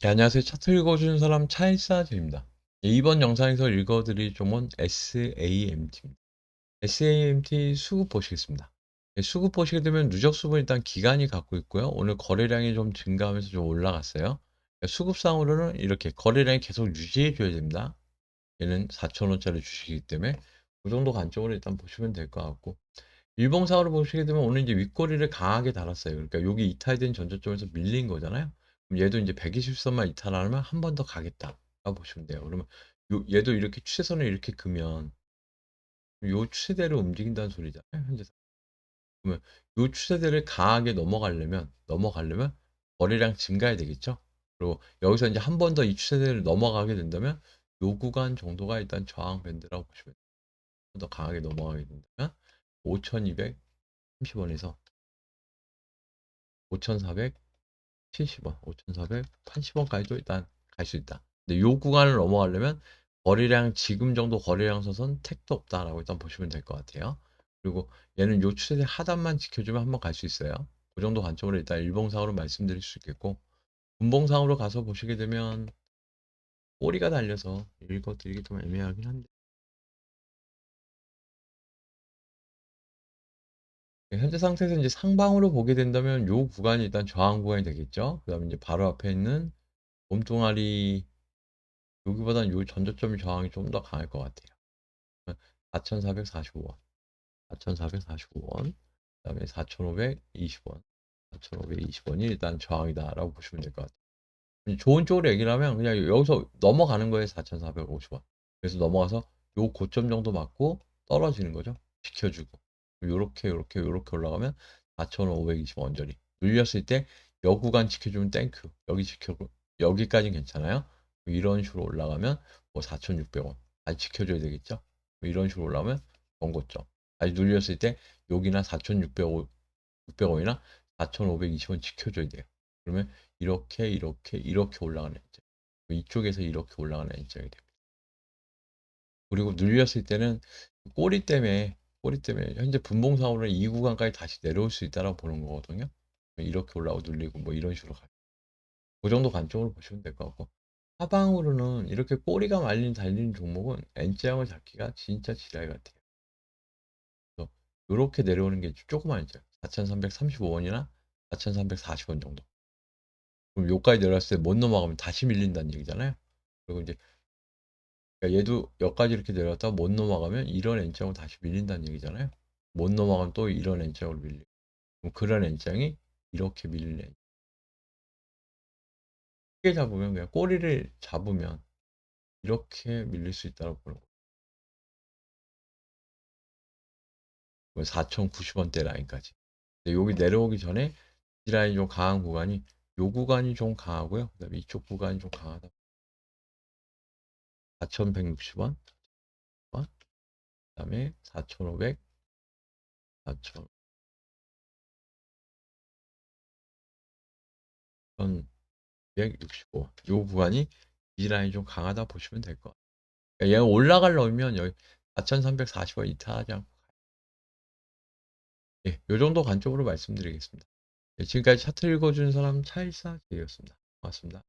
네, 안녕하세요. 차트 읽어주는 사람 차일사제입니다. 네, 이번 영상에서 읽어드릴 종은 SAMT입니다. SAMT 수급 보시겠습니다. 네, 수급 보시게 되면 누적 수급은 일단 기간이 갖고 있고요. 오늘 거래량이 좀 증가하면서 좀 올라갔어요. 그러니까 수급상으로는 이렇게 거래량이 계속 유지해 줘야 됩니다. 얘는 4,000원짜리 주식이기 때문에 그 정도 관점으로 일단 보시면 될 것 같고 일봉상으로 보시게 되면 오늘 이제 윗꼬리를 강하게 달았어요. 그러니까 여기 이탈된 전저점에서 밀린 거잖아요. 얘도 이제 120선만 이탈하면 한 번 더 가겠다라고 보시면 돼요. 그러면 요, 얘도 이렇게 추세선을 이렇게 그면 요 추세대로 움직인다는 소리잖아요. 현재 그러면 요 추세대를 강하게 넘어가려면 넘어가려면 거래량 증가해야 되겠죠. 그리고 여기서 이제 한 번 더 이 추세대를 넘어가게 된다면 요 구간 정도가 일단 저항 밴드라고 보시면 돼요. 더 강하게 넘어가게 된다면 5,230원에서 5,470원, 5,480원까지도 일단 갈 수 있다. 근데 요 구간을 넘어가려면 거래량 지금 정도 거래량 서선 택도 없다라고 일단 보시면 될 것 같아요. 그리고 얘는 요 추세대 하단만 지켜주면 한번 갈 수 있어요. 그 정도 관점으로 일단 일봉상으로 말씀드릴 수 있겠고 분봉상으로 가서 보시게 되면 꼬리가 달려서 읽어드리기 좀 애매하긴 한데 현재 상태에서 이제 상방으로 보게 된다면 요 구간이 일단 저항 구간이 되겠죠. 그 다음에 이제 바로 앞에 있는 몸뚱아리 여기보다는 요 전저점이 저항이 좀 더 강할 것 같아요. 4,445원, 4,445원, 그 다음에 4,520원, 4,520원이 일단 저항이다라고 보시면 될 것 같아요. 좋은 쪽으로 얘기를 하면 그냥 여기서 넘어가는 거예요. 4,450원. 그래서 넘어가서 요 고점 정도 맞고 떨어지는 거죠. 지켜주고. 요렇게 요렇게 요렇게 올라가면 4,520원 언저리. 눌렸을 때 여 구간 지켜주면 땡큐. 여기 지켜고 여기까지는 괜찮아요. 이런 식으로 올라가면 뭐 4,600원. 아직 지켜줘야 되겠죠. 뭐 이런 식으로 올라가면 원고점. 아직 눌렸을 때 여기나 4,600원이나 4,520원 지켜줘야 돼요. 그러면 이렇게 이렇게 이렇게 올라가는 엔정. 이쪽에서 이렇게 올라가는 엔정이 됩니다. 그리고 눌렸을 때는 꼬리 때문에 꼬리 때문에 현재 분봉상으로는 이 구간까지 다시 내려올 수 있다고 보는 거거든요. 이렇게 올라오고 눌리고 뭐 이런 식으로 가요. 그 정도 관점으로 보시면 될 것 같고 하방으로는 이렇게 꼬리가 말린 달리는 종목은 N자형을 잡기가 진짜 지랄 같아요. 그래서 이렇게 내려오는 게 조그만 N자 4,335원이나 4,340원 정도. 그럼 여기까지 내려왔을 때 못 넘어가면 다시 밀린다는 얘기잖아요. 그리고 이제 그러니까 얘도 여기까지 이렇게 내려왔다가 못 넘어가면 이런 N장으로 다시 밀린다는 얘기잖아요. 못 넘어가면 또 이런 N장으로 밀리고 그럼 그런 N장이 이렇게 밀리는 N장. 크게 잡으면 그냥 꼬리를 잡으면 이렇게 밀릴 수 있다고 보는 거예요. 4,090원대 라인까지. 여기 내려오기 전에 이 라인이 좀 강한 구간이 요 구간이 좀 강하고요. 그다음에 이쪽 구간이 좀 강하다. 4,160원, 그 다음에 4,500, 4,000, 1,165. 요 구간이 이 라인이 좀 강하다 보시면 될 것 같아요. 그러니까 얘가 올라가려면 여기 4,340원 이탈하지 않고 예, 요 정도 관점으로 말씀드리겠습니다. 예, 지금까지 차트 읽어준 사람 차일사제였습니다. 고맙습니다.